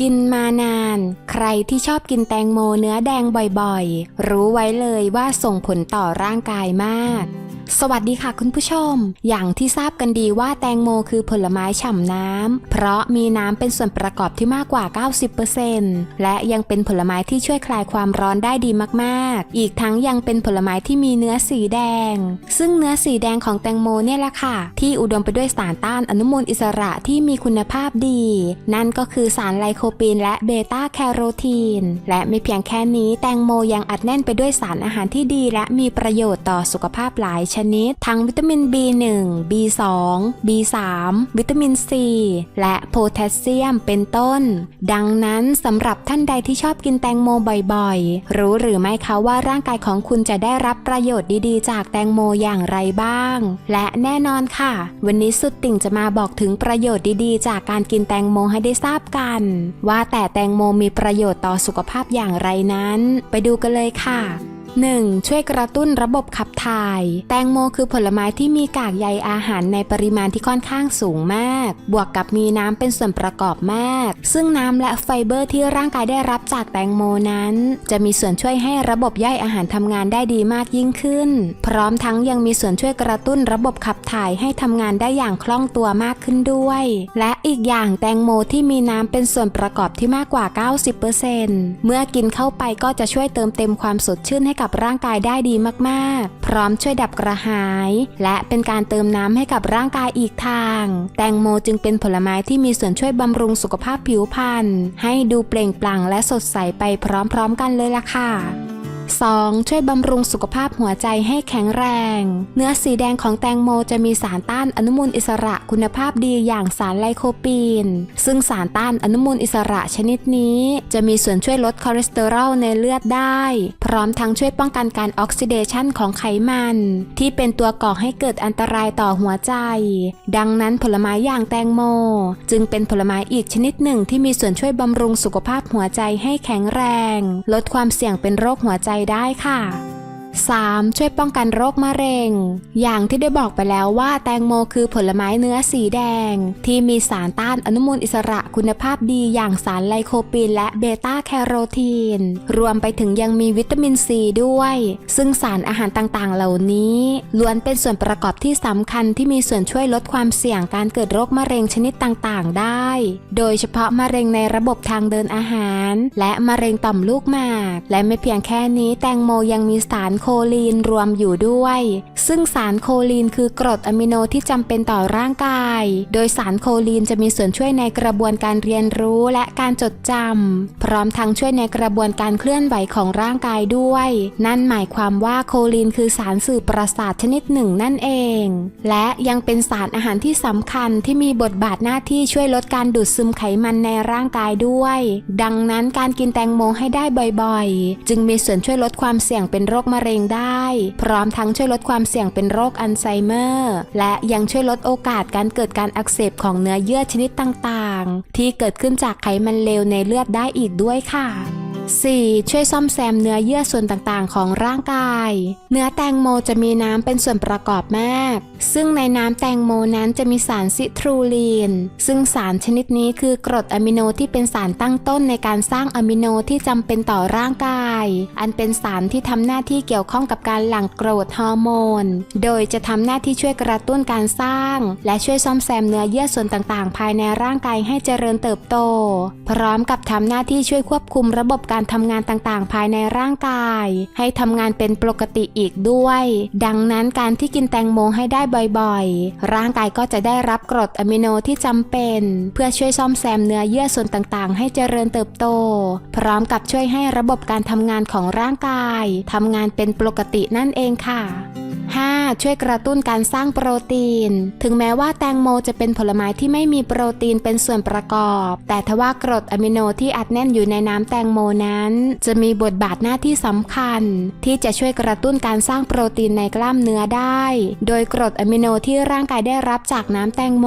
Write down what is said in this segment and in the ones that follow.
กินมานาน ใครที่ชอบกินแตงโมเนื้อแดงบ่อยๆ รู้ไว้เลยว่าส่งผลต่อร่างกายมาก สวัสดีค่ะคุณผู้ชม อย่างที่ทราบกันดีว่าแตงโมคือผลไม้ฉ่ำน้ำ เพราะมีน้ำเป็นส่วนประกอบที่มากกว่า 90%และยังเป็นผลไม้ที่ช่วยคลายความร้อนได้ดีมากๆ อีกทั้งยังเป็นผลไม้ที่มีเนื้อสีแดง ซึ่งเนื้อสีแดงของแตงโมเนี่ยแหละค่ะ ที่อุดมไปด้วยสารต้านอนุมูลอิสระที่มีคุณภาพดี นั่นก็คือสารไลโคปีนและเบต้าแคโรทีน และไม่เพียงแค่นี้แตงโมยังอัดแน่นไปด้วยสารอาหารที่ดี และมีประโยชน์ต่อสุขภาพหลายชนิด ทั้งวิตามิน B1 B2 B3 วิตามิน C และโพแทสเซียมเป็นต้น ดังนั้นสำหรับท่านใดที่ชอบกินแตงโมบ่อยๆ รู้หรือไม่คะว่าร่างกายของคุณจะได้รับประโยชน์ดีๆ จากแตงโมอย่างไรบ้าง และแน่นอนค่ะ วันนี้สุดติ่งจะมาบอกถึงประโยชน์ดีๆ จากการกินแตงโมให้ได้ทราบกัน ว่าแต่แตงโมมีประโยชน์ต่อสุขภาพอย่างไรนั้น ไปดูกันเลยค่ะ 1. ช่วยกระตุ้นระบบขับถ่าย แตงโมคือผลไม้ที่มีกากใยอาหารในปริมาณที่ค่อนข้างสูงมาก บวกกับมีน้ำเป็นส่วนประกอบมาก ซึ่งน้ำและไฟเบอร์ที่ร่างกายได้รับจากแตงโมนั้น จะมีส่วนช่วยให้ระบบย่อยอาหารทำงานได้ดีมากยิ่งขึ้น พร้อมทั้งยังมีส่วนช่วยกระตุ้นระบบขับถ่ายให้ทำงานได้อย่างคล่องตัวมากขึ้นด้วย และอีกอย่างแตงโมที่มีน้ำเป็นส่วนประกอบที่มากกว่า 90%เมื่อกินเข้าไปก็จะช่วยเติมเต็มความสดชื่นให้กับกับร่างกายได้ดีมากๆ พร้อมช่วยดับกระหาย และเป็นการเติมน้ำให้กับร่างกายอีกทาง แตงโมจึงเป็นผลไม้ที่มีส่วนช่วยบำรุงสุขภาพผิวพรรณให้ดูเปล่งปลั่งและสดใสไปพร้อมๆกันเลยล่ะค่ะ 2. ช่วยบำรุงสุขภาพหัวใจให้แข็งแรง เนื้อสีแดงของแตงโมจะมีสารต้านอนุมูลอิสระคุณภาพดีอย่างสารไลโคปีน ซึ่งสารต้านอนุมูลอิสระชนิดนี้ จะมีส่วนช่วยลดคอเลสเตอรอลในเลือดได้ พร้อมทั้งช่วยป้องกันการออกซิเดชันของไขมัน ที่เป็นตัวก่อให้เกิดอันตรายต่อหัวใจ ดังนั้นผลไม้อย่างแตงโม จึงเป็นผลไม้อีกชนิดหนึ่งที่มีส่วนช่วยบำรุงสุขภาพหัวใจให้แข็งแรง ลดความเสี่ยงเป็นโรคหัวใจได้ค่ะ 3. ช่วยป้องกันโรคมะเร็ง อย่างที่ได้บอกไปแล้วว่าแตงโมคือผลไม้เนื้อสีแดง ที่มีสารต้านอนุมูลอิสระคุณภาพดีอย่างสารไลโคปีนและเบต้าแคโรทีน รวมไปถึงยังมีวิตามินซีด้วย ซึ่งสารอาหารต่างๆ เหล่านี้ล้วนเป็นส่วนประกอบที่สำคัญที่มีส่วนช่วยลดความเสี่ยงการเกิดโรคมะเร็งชนิดต่างๆ ได้ โดยเฉพาะมะเร็งในระบบทางเดินอาหาร และมะเร็งต่อมลูกหมาก และไม่เพียงแค่นี้แตงโมยังมีสารโคลีนรวมอยู่ด้วย ซึ่งสารโคลีนคือกรดอะมิโนที่จำเป็นต่อร่างกาย โดยสารโคลีนจะมีส่วนช่วยในกระบวนการเรียนรู้และการจดจำพร้อมทั้งช่วยในกระบวนการเคลื่อนไหวของร่างกายด้วย นั่นหมายความว่าโคลีนคือสารสื่อประสาทชนิดหนึ่งนั่นเอง และยังเป็นสารอาหารที่สำคัญที่มีบทบาทหน้าที่ช่วยลดการดูดซึมไขมันในร่างกายด้วย ดังนั้นการกินแตงโมให้ได้บ่อยๆ จึงมีส่วนช่วยลดความเสี่ยงเป็นโรคมะเร็งได้ พร้อมทั้งช่วยลดความเสี่ยงเป็นโรคอัลไซเมอร์ และยังช่วยลดโอกาสการเกิดการอักเสบของเนื้อเยื่อชนิดต่างๆ ที่เกิดขึ้นจากไขมันเลวในเลือดได้อีกด้วยค่ะ 4. ช่วยซ่อมแซมเนื้อเยื่อส่วนต่างๆ ของร่างกาย เนื้อแตงโมจะมีน้ำเป็นส่วนประกอบมาก ซึ่งในน้ำแตงโมนั้นจะมีสารซิทรูลีน ซึ่งสารชนิดนี้คือกรดอะมิโนที่เป็นสารตั้งต้นในการสร้างอะมิโนที่จำเป็นต่อร่างกาย อันเป็นสารที่ทำหน้าที่เกี่ยวข้องกับการหลั่งกรทฮอร์โมน โดยจะทำหน้าที่ช่วยกระตุ้นการสร้าง และช่วยซ่อมแซมเนื้อเยื่อส่วนต่างๆ ภายในร่างกายให้เจริญเติบโต พร้อมกับทำหน้าที่ช่วยควบคุมระบบการทำงานต่างๆ ภายในร่างกาย ให้ทำงานเป็นปกติอีกด้วย ดังนั้นการที่กินแตงโมให้ได้บ่อยๆ ร่างกายก็จะได้รับกรดอะมิโนที่จำเป็น เพื่อช่วยซ่อมแซมเนื้อเยื่อส่วนต่างๆ ให้เจริญเติบโต พร้อมกับช่วยให้ระบบการทำงานของร่างกายทำงานเป็นปกตินั่นเองค่ะ 5. ช่วยกระตุ้นการสร้างโปรตีน ถึงแม้ว่าแตงโมจะเป็นผลไม้ที่ไม่มีโปรตีนเป็นส่วนประกอบ แต่ทว่ากรดอะมิโนที่อัดแน่นอยู่ในน้ำแตงโมนั้น จะมีบทบาทหน้าที่สำคัญ ที่จะช่วยกระตุ้นการสร้างโปรตีนในกล้ามเนื้อได้ โดยกรดอะมิโนที่ร่างกายได้รับจากน้ำแตงโม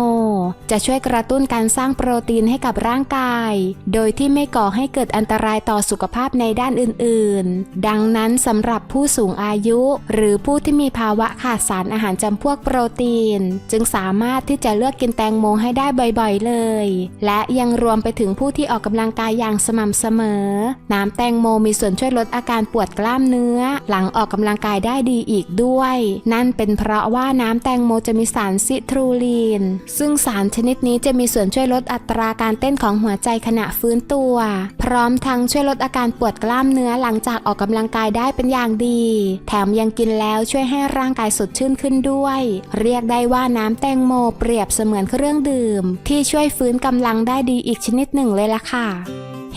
จะช่วยกระตุ้นการสร้างโปรตีนให้กับร่างกาย โดยที่ไม่ก่อให้เกิดอันตรายต่อสุขภาพในด้านอื่น ๆ ดังนั้นสำหรับผู้สูงอายุ หรือผู้ที่มีภาวะาวะขาดสารอาหารจำพวกโปรตีน จึงสามารถที่จะเลือกกินแตงโมให้ได้บ่อยๆเลย และยังรวมไปถึงผู้ที่ออกกำลังกายอย่างสม่ำเสมอ น้ำแตงโมมีส่วนช่วยลดอาการปวดกล้ามเนื้อ หลังออกกำลังกายได้ดีอีกด้วย นั่นเป็นเพราะว่าน้ำแตงโมจะมีสารซิทรูลีน ซึ่งสารชนิดนี้จะมีส่วนช่วยลดอัตราการเต้นของหัวใจขณะฟื้นตัว พร้อมทั้งช่วยลดอาการปวดกล้ามเนื้อหลังจากออกกำลังกายได้เป็นอย่างดี แถมยังกินแล้วช่วยให้ร่างกายสดชื่นขึ้นด้วย เรียกได้ว่าน้ำแตงโมเปรียบเสมือนเครื่องดื่ม ที่ช่วยฟื้นกำลังได้ดีอีกชนิดหนึ่งเลยล่ะค่ะ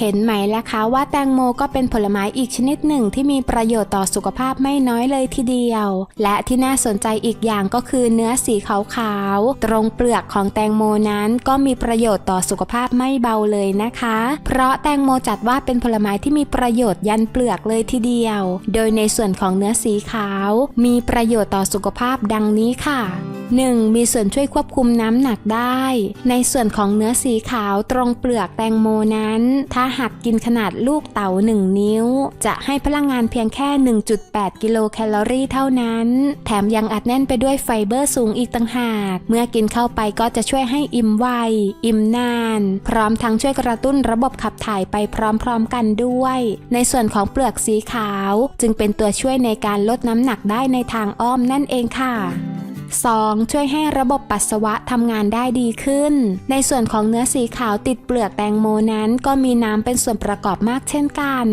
เห็นไหมล่ะคะว่าแตงโมก็เป็นผลไม้อีกชนิดหนึ่งที่มีประโยชน์ต่อสุขภาพไม่น้อยเลยทีเดียว และที่น่าสนใจอีกอย่างก็คือเนื้อสีขาวๆ ตรงเปลือกของแตงโมนั้นก็มีประโยชน์ต่อสุขภาพไม่เบาเลยนะคะ เพราะแตงโมจัดว่าเป็นผลไม้ที่มีประโยชน์ยันเปลือกเลยทีเดียว โดยในส่วนของเนื้อสีขาว มีประโยชน์ต่อสุขภาพดังนี้ค่ะ 1. มีส่วนช่วยควบคุมน้ำหนักได้ ในส่วนของเนื้อสีขาวตรงเปลือกแตงโมนั้น ถ้าหากกินขนาดลูกเต๋า 1 นิ้ว จะให้พลังงานเพียงแค่ 1.8 กิโลแคลอรี่เท่านั้น แถมยังอัดแน่นไปด้วยไฟเบอร์สูงอีกต่างหาก เมื่อกินเข้าไปก็จะช่วยให้อิ่มไว อิ่มนาน พร้อมทั้งช่วยกระตุ้นระบบขับถ่ายไปพร้อมๆกันด้วย ในส่วนของเปลือกสีขาว จึงเป็นตัวช่วยในการลดน้ำหนักได้ในทางอ้อมนั่นเองค่ะ 2. ช่วยให้ระบบปัสสาวะทำงานได้ดีขึ้น ในส่วนของเนื้อสีขาวติดเปลือกแตงโมนั้น ก็มีน้ำเป็นส่วนประกอบมากเช่นกัน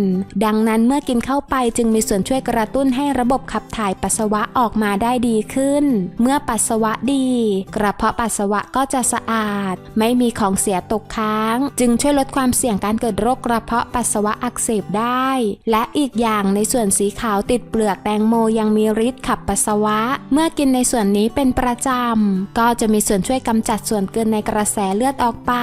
ดังนั้นเมื่อกินเข้าไปจึงมีส่วนช่วยกระตุ้นให้ระบบขับถ่ายปัสสาวะออกมาได้ดีขึ้น เมื่อปัสสาวะดี กระเพาะปัสสาวะก็จะสะอาด ไม่มีของเสียตกค้าง จึงช่วยลดความเสี่ยงการเกิดโรคกระเพาะปัสสาวะอักเสบได้ และอีกอย่างในส่วนสีขาวติดเปลือกแตงโมยังมีฤทธิ์ขับปัสสาวะ เมื่อกินในส่วนนี้เป็นประจำ ก็จะมีส่วนช่วยกำจัดส่วนเกินในกระแสเลือดออกไป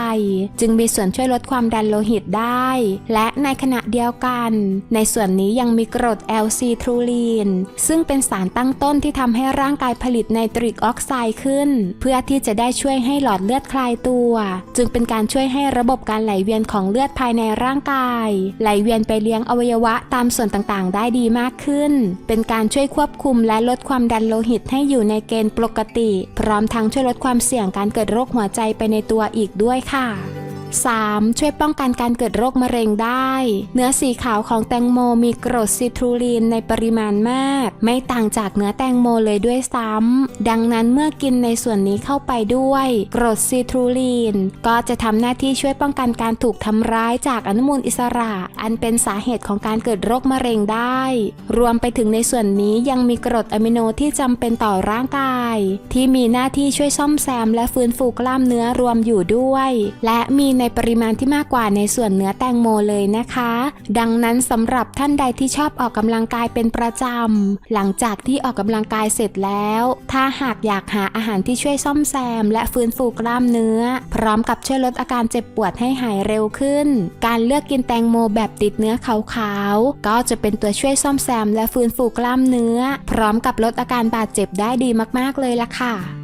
จึงมีส่วนช่วยลดความดันโลหิตได้ และในขณะเดียวกัน ในส่วนนี้ยังมีกรด LC ทรูลีนซึ่งเป็นสารตั้งต้นที่ทำให้ร่างกายผลิตไนตริกออกไซด์ขึ้น เพื่อที่จะได้ช่วยให้หลอดเลือดคลายตัว จึงเป็นการช่วยให้ระบบการไหลเวียนของเลือดภายในร่างกาย ไหลเวียนไปเลี้ยงอวัยวะตามส่วนต่างๆ ได้ดีมากขึ้น เป็นการช่วยควบคุมและลดความดันโลหิตให้อยู่ในเกณฑ์ปกติ พร้อมทั้งช่วยลดความเสี่ยงการเกิดโรคหัวใจไปในตัวอีกด้วยค่ะ 3. ช่วยป้องกันการเกิดโรคมะเร็งได้ เนื้อสีขาวของแตงโมมีกรดซิทรูลีนในปริมาณมาก ไม่ต่างจากเนื้อแตงโมเลยด้วยซ้ำ ดังนั้นเมื่อกินในส่วนนี้เข้าไปด้วย กรดซิทรูลีนก็จะทำหน้าที่ช่วยป้องกันการถูกทำร้ายจากอนุมูลอิสระ อันเป็นสาเหตุของการเกิดโรคมะเร็งได้ รวมไปถึงในส่วนนี้ยังมีกรดอะมิโนที่จำเป็นต่อร่างกาย ที่มีหน้าที่ช่วยซ่อมแซมและฟื้นฟูกล้ามเนื้อรวมอยู่ด้วย และมีในปริมาณที่มากกว่าในส่วนเนื้อแตงโมเลยนะคะ ดังนั้นสำหรับท่านใดที่ชอบออกกำลังกายเป็นประจำ หลังจากที่ออกกำลังกายเสร็จแล้ว ถ้าหากอยากหาอาหารที่ช่วยซ่อมแซม และฟื้นฟูกล้ามเนื้อ พร้อมกับช่วยลดอาการเจ็บปวดให้หายเร็วขึ้น การเลือกกินแตงโมแบบติดเนื้อขาวๆ ก็จะเป็นตัวช่วยซ่อมแซม และฟื้นฟูกล้ามเนื้อ พร้อมกับลดอาการบาดเจ็บได้ดีมากๆเลยล่ะค่ะ